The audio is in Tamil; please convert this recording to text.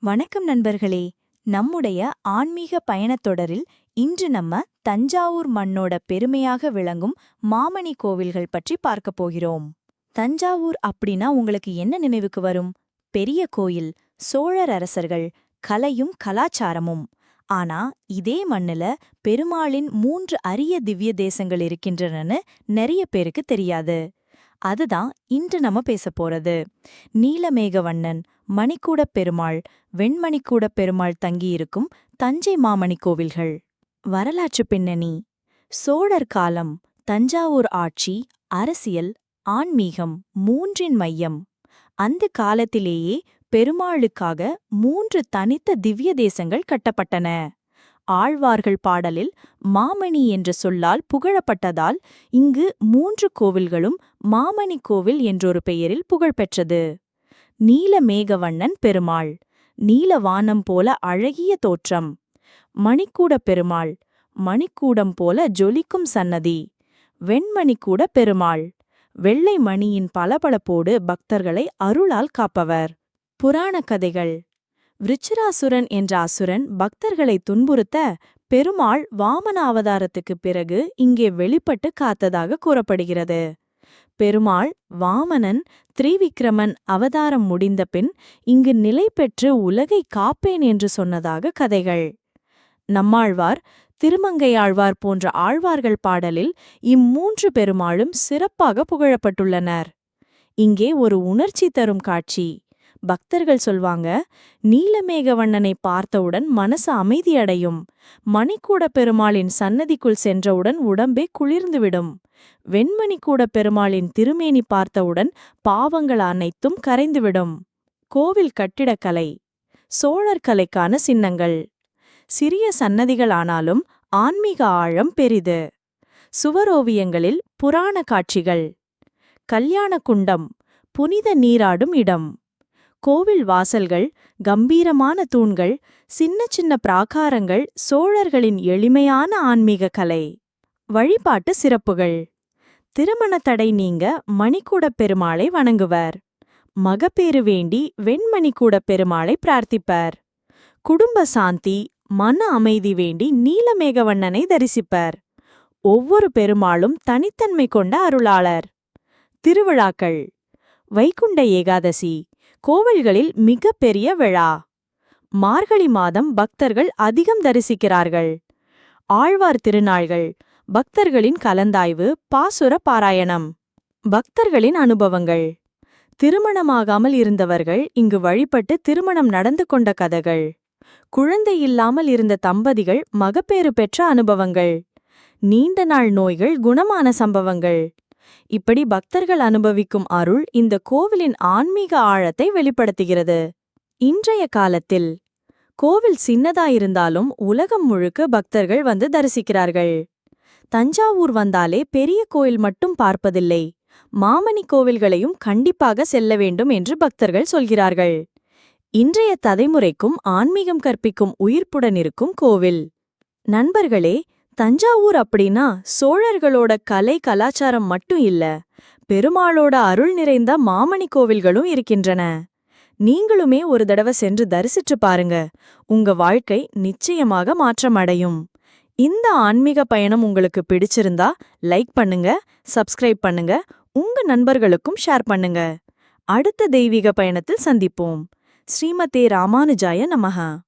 வணக்கம் நண்பர்களே. நம்முடைய ஆன்மீக பயணத்தொடரில் இன்று நம்ம தஞ்சாவூர் மண்ணோட பெருமையாக விளங்கும் மாமணி கோவில்கள் பற்றி பார்க்கப் போகிறோம். தஞ்சாவூர் அப்படின்னா உங்களுக்கு என்ன நினைவுக்கு வரும்? பெரிய கோயில் சோழர் அரசர்கள் கலையும் கலாச்சாரமும். ஆனா இதே மண்ணுல பெருமாளின் மூன்று அரிய திவ்ய தேசங்கள் இருக்கின்றனன்னு நிறைய பேருக்கு தெரியாது. அதுதான் இன்று நம்ம பேசப் போறது. நீலமேகவண்ணன் மணிக்கூடப் பெருமாள் வெண்மணிக்கூடப் பெருமாள் தங்கியிருக்கும் தஞ்சை மாமணி கோவில்கள். வரலாற்று பின்னணி. சோழர் காலம் தஞ்சாவூர் ஆட்சி அரசியல் ஆன்மீகம் மூன்றின் மையம். அந்த காலத்திலேயே பெருமாளுக்காக மூன்று தனித்த திவ்ய தேசங்கள் கட்டப்பட்டன. ஆழ்வார்கள் பாடலில் மாமணி என்ற சொல்லால் புகழப்பட்டதால் இங்கு மூன்று கோவில்களும் மாமணி கோவில் என்றொரு பெயரில் புகழ்பெற்றது. நீலமேகவண்ணன் பெருமாள் நீலவானம் போல அழகிய தோற்றம் மணிக்கூட பெருமாள் மணிக்கூடம் போல ஜொலிக்கும் சன்னதி வெண்மணிக்கூட பெருமாள் வெள்ளை மணியின் பளபளப்போடு பக்தர்களை அருளால் காப்பவர். புராணக் கதைகள் விருச்சிராசுரன் என்ற அசுரன் பக்தர்களை துன்புறுத்த பெருமாள் வாமன அவதாரத்துக்குப் பிறகு இங்கே வெளிப்பட்டு காத்ததாக கூறப்படுகிறது. பெருமாள் வாமனன் திரிவிக்ரமன் அவதாரம் முடிந்த பின் இங்கு நிலை பெற்று உலகை காப்பேன் என்று சொன்னதாக கதைகள். நம்மாழ்வார் திருமங்கையாழ்வார் போன்ற ஆழ்வார்கள் பாடலில் இம்மூன்று பெருமாளும் சிறப்பாக புகழப்பட்டுள்ளனர். இங்கே ஒரு உணர்ச்சி தரும் காட்சி. பக்தர்கள் சொல்வாங்க நீலமேகவண்ணனை பார்த்தவுடன் மனசு அமைதியடையும். மணிக்கூட பெருமாளின் சன்னதிக்குள் சென்றவுடன் உடம்பே குளிர்ந்துவிடும். வெண்மணிக்கூட பெருமாளின் திருமேனி பார்த்தவுடன் பாவங்கள் அனைத்தும் கரைந்துவிடும். கோவில் கட்டிடக்கலை சோழர் கலைக்கான சின்னங்கள். சிறிய சன்னதிகள் ஆனாலும் ஆன்மீக ஆழம் பெரிது. சுவரோவியங்களில் புராண காட்சிகள். கல்யாண குண்டம் புனித நீராடும் இடம். கோவில் வாசல்கள் கம்பீரமான தூண்கள் சின்ன சின்ன பிராகாரங்கள் சோழர்களின் எளிமையான ஆன்மீக கலை. வழிபாட்டு சிறப்புகள். திருமண தடை நீங்க மணிக்கூடப் பெருமாளை வணங்குவர். மகப்பேறு வேண்டி வெண்மணிக்கூடப் பெருமாளை பிரார்த்திப்பர். குடும்ப சாந்தி மன அமைதி வேண்டி நீலமேகவண்ணனை தரிசிப்பர். ஒவ்வொரு பெருமாளும் தனித்தன்மை கொண்ட அருளாளர். திருவிழாக்கள். வைகுண்ட ஏகாதசி. கோவில்களில் மிக பெரிய விழா. மார்கழி மாதம் பக்தர்கள் அதிகம் தரிசிக்கிறார்கள். ஆழ்வார் திருநாள்கள் பக்தர்களின் கலந்தாய்வு பாசுர பாராயணம். பக்தர்களின் அனுபவங்கள். திருமணமாகாமல் இருந்தவர்கள் இங்கு வழிபட்டு திருமணம் நடந்து கொண்ட கதைகள். குழந்தை இல்லாமல் இருந்த தம்பதிகள் மகப்பேறு பெற்ற அனுபவங்கள். நீண்ட நாள் நோய்கள் குணமான சம்பவங்கள். இப்படி பக்தர்கள் அனுபவிக்கும் அருள் இந்த கோவிலின் ஆன்மீக ஆழத்தை வெளிப்படுத்துகிறது. இன்றைய காலத்தில் கோவில் சின்னதாயிருந்தாலும் உலகம் முழுக்க பக்தர்கள் வந்து தரிசிக்கிறார்கள். தஞ்சாவூர் வந்தாலே பெரிய கோயில் மட்டும் பார்ப்பதில்லை. மாமணி கோவில்களையும் கண்டிப்பாக செல்ல வேண்டும் என்று பக்தர்கள் சொல்கிறார்கள். இன்றைய தலைமுறைக்கும் ஆன்மீகம் கற்பிக்கும் உயிர்ப்புடன் இருக்கும் கோவில். நண்பர்களே தஞ்சாவூர் அப்படின்னா சோழர்களோட கலை கலாச்சாரம் மட்டும் இல்ல பெருமாளோட அருள் நிறைந்த மாமணி கோவில்களும் இருக்கின்றன. நீங்களுமே ஒரு தடவை சென்று தரிசிச்சு பாருங்க. உங்க வாழ்க்கை நிச்சயமாக மாற்றமடையும். இந்த ஆன்மீக பயணம் உங்களுக்கு பிடிச்சிருந்தா லைக் பண்ணுங்க சப்ஸ்கிரைப் பண்ணுங்க உங்க நண்பர்களுக்கும் ஷேர் பண்ணுங்க. அடுத்த தெய்வீக பயணத்தில் சந்திப்போம். ஸ்ரீமதே ராமானுஜாய நமஹா.